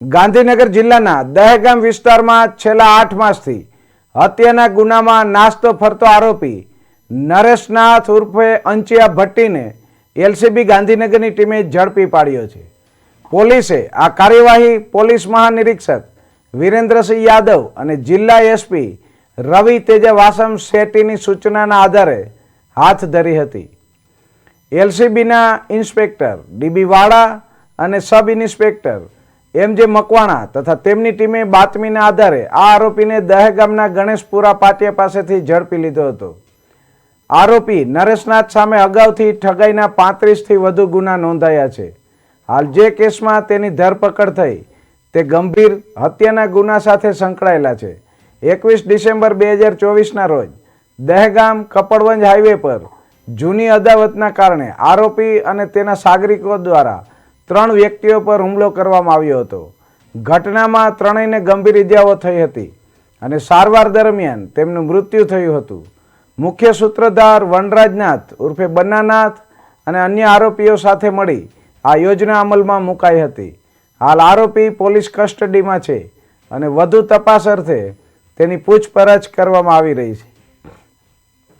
ગાંધીનગર જિલ્લાના દહેગામ વિસ્તારમાં છેલ્લા આઠ માસથી હત્યાના ગુનામાં નાસ્તો ફરતો આરોપી નરેશનાથ ઉર્ફે અંચિયા ભટ્ટીને એલસીબી ગાંધીનગરની ટીમે ઝડપી પાડ્યો છે. પોલીસે આ કાર્યવાહી પોલીસ મહાનિરીક્ષક વિરેન્દ્રસિંહ યાદવ અને જિલ્લા એસપી રવિ તેજા વાસમ શેટ્ટીની સૂચનાના આધારે હાથ ધરી હતી. એલસીબીના ઇન્સ્પેક્ટર ડીબી વાડા અને સબ ઇન્સ્પેક્ટર એમ જે મકવાણા તથા તેમની ટીમે બાતમીના આધારે આ આરોપીને દહેગામના ગણેશપુરા પાટિયા પાસેથી ઝડપી લીધો હતો. આરોપી નરેશનાથ સામે અગાઉથી ઠગાઈના પાંત્રીસથી વધુ ગુના નોંધાયા છે. હાલ જે કેસમાં તેની ધરપકડ થઈ, તે ગંભીર હત્યાના ગુના સાથે સંકળાયેલા છે. એકવીસ ડિસેમ્બર બે હજાર ચોવીસના રોજ દહેગામ કપડવંજ હાઈવે પર જૂની અદાવતના કારણે આરોપી અને તેના સાગરિકો દ્વારા ત્રણ વ્યક્તિઓ પર હુમલો કરવામાં આવ્યો હતો. ઘટનામાં ત્રણેયને ગંભીર ઇજાઓ થઈ હતી અને સારવાર દરમિયાન તેમનું મૃત્યુ થયું હતું. મુખ્ય સૂત્રધાર વનરાજનાથ ઉર્ફે બન્નાનાથ અને અન્ય આરોપીઓ સાથે મળી આ યોજના અમલમાં મુકાઈ હતી. હાલ આરોપી પોલીસ કસ્ટડીમાં છે અને વધુ તપાસ અર્થે તેની પૂછપરછ કરવામાં આવી રહી છે.